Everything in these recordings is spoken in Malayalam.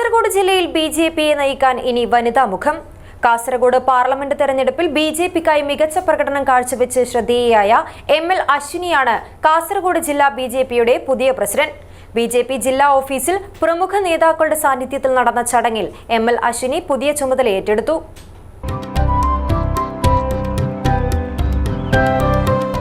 കാസർഗോഡ് ജില്ലയിൽ ബി ജെ പിയെ നയിക്കാൻ ഇനി വനിതാ മുഖം. കാസർഗോഡ് പാർലമെന്റ് തെരഞ്ഞെടുപ്പിൽ ബി ജെ പിക്കായി മികച്ച പ്രകടനം കാഴ്ചവെച്ച് ശ്രദ്ധേയയായ എം എൽ അശ്വിനിയാണ് കാസർഗോഡ് ജില്ലാ ബി ജെ പിയുടെ പുതിയ പ്രസിഡന്റ്. ബി ജെ പി ജില്ലാ ഓഫീസിൽ പ്രമുഖ നേതാക്കളുടെ സാന്നിധ്യത്തിൽ നടന്ന ചടങ്ങിൽ എം എൽ അശ്വിനി പുതിയ ചുമതല ഏറ്റെടുത്തു.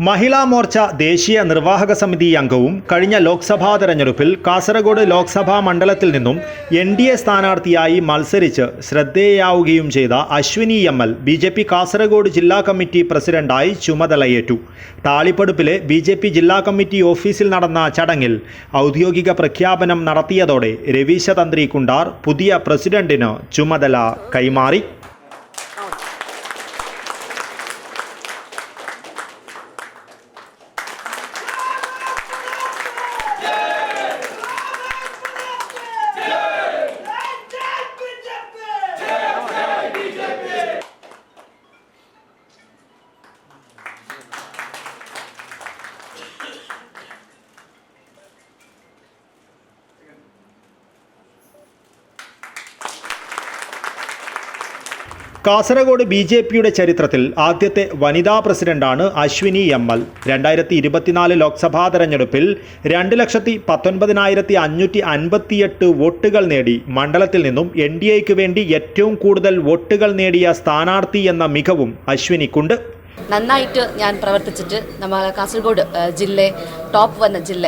Mahila Morcha ദേശീയ നിർവാഹക സമിതി അംഗവും കഴിഞ്ഞ ലോക്സഭാ തെരഞ്ഞെടുപ്പിൽ കാസർഗോഡ് ലോക്സഭാ മണ്ഡലത്തിൽ നിന്നും എൻ ഡി എ സ്ഥാനാർത്ഥിയായി മത്സരിച്ച് ശ്രദ്ധേയാവുകയും ചെയ്ത Ashwini M L B J P Kasaragod ജില്ലാ കമ്മിറ്റി പ്രസിഡന്റായി ചുമതലയേറ്റു. താളിപ്പടുപ്പിലെ ബി ജെ പി ജില്ലാ കമ്മിറ്റി ഓഫീസിൽ നടന്ന ചടങ്ങിൽ ഔദ്യോഗിക പ്രഖ്യാപനം നടത്തിയതോടെ രവീശ തന്ത്രി കുണ്ടാർ പുതിയ പ്രസിഡന്റിന് ചുമതല കൈമാറി. കാസർഗോഡ് ബി ജെ പിയുടെ ചരിത്രത്തിൽ ആദ്യത്തെ വനിതാ പ്രസിഡന്റാണ് അശ്വിനി എം എൽ. രണ്ടായിരത്തി ഇരുപത്തിനാല് ലോക്സഭാ തെരഞ്ഞെടുപ്പിൽ രണ്ട് ലക്ഷത്തി പത്തൊൻപതിനായിരത്തി അഞ്ഞൂറ്റി അൻപത്തിയെട്ട് വോട്ടുകൾ നേടി മണ്ഡലത്തിൽ നിന്നും എൻ ഡി എക്ക് വേണ്ടി ഏറ്റവും കൂടുതൽ വോട്ടുകൾ നേടിയ സ്ഥാനാർത്ഥി എന്ന മികവും അശ്വിനിക്കുണ്ട്. നന്നായിട്ട് ഞാൻ പ്രവർത്തിച്ചിട്ട് നമ്മൾ കാസർഗോഡ് ജില്ല ടോപ്പ് വന്ന ജില്ല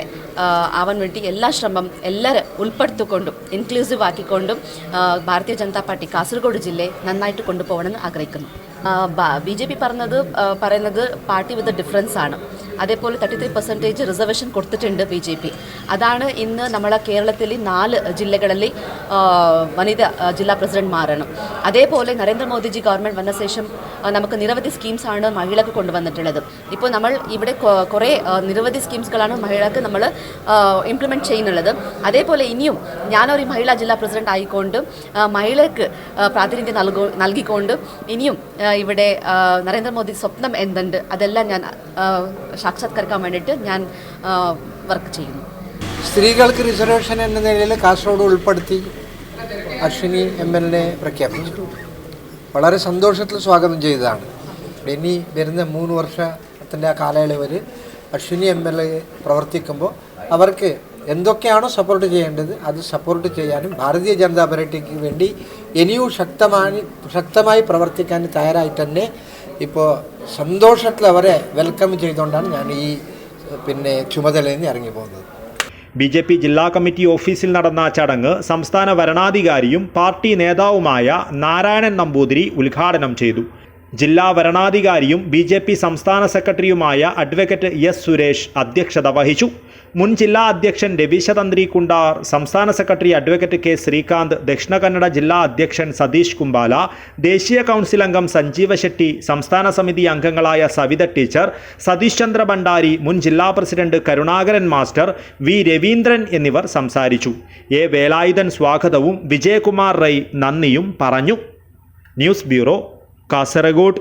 ആവാൻ വേണ്ടി എല്ലാ ശ്രമം എല്ലാവരും ഉൾപ്പെടുത്തിക്കൊണ്ടും ഇൻക്ലൂസീവ് ആക്കിക്കൊണ്ടും ഭാരതീയ ജനതാ പാർട്ടി കാസർഗോഡ് ജില്ലയെ നന്നായിട്ട് കൊണ്ടുപോകണമെന്ന് ആഗ്രഹിക്കുന്നു. ബി ജെ പി പറഞ്ഞത് പറയുന്നത് പാർട്ടി വിത്ത് ഡിഫറൻസ് ആണ്. അതേപോലെ തേർട്ടി ത്രീ പെർസെന്റേജ് റിസർവേഷൻ കൊടുത്തിട്ടുണ്ട് ബി ജെ പി. അതാണ് ഇന്ന് നമ്മളെ കേരളത്തിലെ നാല് ജില്ലകളിലെ വനിതാ വനിത പ്രസിഡന്റ് മാറണം. അതേപോലെ നരേന്ദ്രമോദിജി ഗവൺമെന്റ് വന്ന ശേഷം നമുക്ക് നിരവധി സ്കീംസാണ് മഹിളക്ക് കൊണ്ടുവന്നിട്ടുള്ളത്. ഇപ്പോൾ നമ്മൾ ഇവിടെ കുറേ നിരവധി സ്കീംസുകളാണ് മഹിളക്ക് നമ്മൾ ഇംപ്ലിമെന്റ് ചെയ്യുന്നുള്ളത്. അതേപോലെ ഇനിയും ഞാനൊരു മഹിളാ ജില്ലാ പ്രസിഡന്റ് ആയിക്കൊണ്ട് മഹിളക്ക് പ്രാതിനിധ്യം നൽകോ നൽകിക്കൊണ്ട് ഇനിയും ഇവിടെ നരേന്ദ്രമോദി സ്വപ്നം എന്തുണ്ട്? അതെല്ലാം ഞാൻ സാക്ഷാത്കരിക്കാൻ വേണ്ടിയിട്ട് ഞാൻ വർക്ക് ചെയ്യുന്നു. സ്ത്രീകൾക്ക് റിസർവേഷൻ എന്ന നിലയിൽ കാസർഗോഡ് ഉൾപ്പെടുത്തി അശ്വിനി എം എൽ എ പ്രഖ്യാപിച്ചു. വളരെ സന്തോഷത്തിൽ സ്വാഗതം ചെയ്തതാണ്. ഇനി വരുന്ന മൂന്ന് വർഷത്തിന്റെ ആ കാലയളവിൽ അശ്വിനി എം എൽ എ പ്രവർത്തിക്കുമ്പോൾ അവർക്ക് എന്തൊക്കെയാണോ സപ്പോർട്ട് ചെയ്യേണ്ടത് അത് സപ്പോർട്ട് ചെയ്യാനും ഭാരതീയ ജനതാ പാർട്ടിക്ക് വേണ്ടി ഇനിയും ശക്തമായി ശക്തമായി പ്രവർത്തിക്കാൻ തയ്യാറായി തന്നെ ഇപ്പോൾ സന്തോഷത്തിൽ അവരെ വെൽക്കം ചെയ്തുകൊണ്ടാണ് ഞാൻ ഈ പിന്നെ ചുമതലയിൽ നിന്ന് ഇറങ്ങി പോകുന്നത്. ബി ജെ പി ജില്ലാ കമ്മിറ്റി ഓഫീസിൽ നടന്ന ചടങ്ങ് സംസ്ഥാന വരണാധികാരിയും പാർട്ടി നേതാവുമായ നാരായണൻ നമ്പൂതിരി ഉദ്ഘാടനം ചെയ്തു. ജില്ലാ വരണാധികാരിയും ബി ജെ പി സംസ്ഥാന സെക്രട്ടറിയുമായ അഡ്വക്കേറ്റ് എസ് സുരേഷ് അധ്യക്ഷത വഹിച്ചു. മുൻ ജില്ലാ അധ്യക്ഷൻ രവീശ തന്ത്രി കുണ്ടാർ സംസ്ഥാന secretary advocate K Srikanth Dakshina Kannada ജില്ലാ അധ്യക്ഷൻ സതീഷ് കുമ്പാല ദേശീയ കൗൺസിൽ അംഗം സഞ്ജീവ ശെട്ടി സംസ്ഥാന സമിതി അംഗങ്ങളായ സവിത ടീച്ചർ സതീഷ് ചന്ദ്ര ഭണ്ഡാരി മുൻ ജില്ലാ president Karunakaran master V Raveendran എന്നിവർ സംസാരിച്ചു. എ വേലായുധൻ സ്വാഗതവും വിജയകുമാർ റൈ നന്ദിയും പറഞ്ഞു. News bureau Kasaragod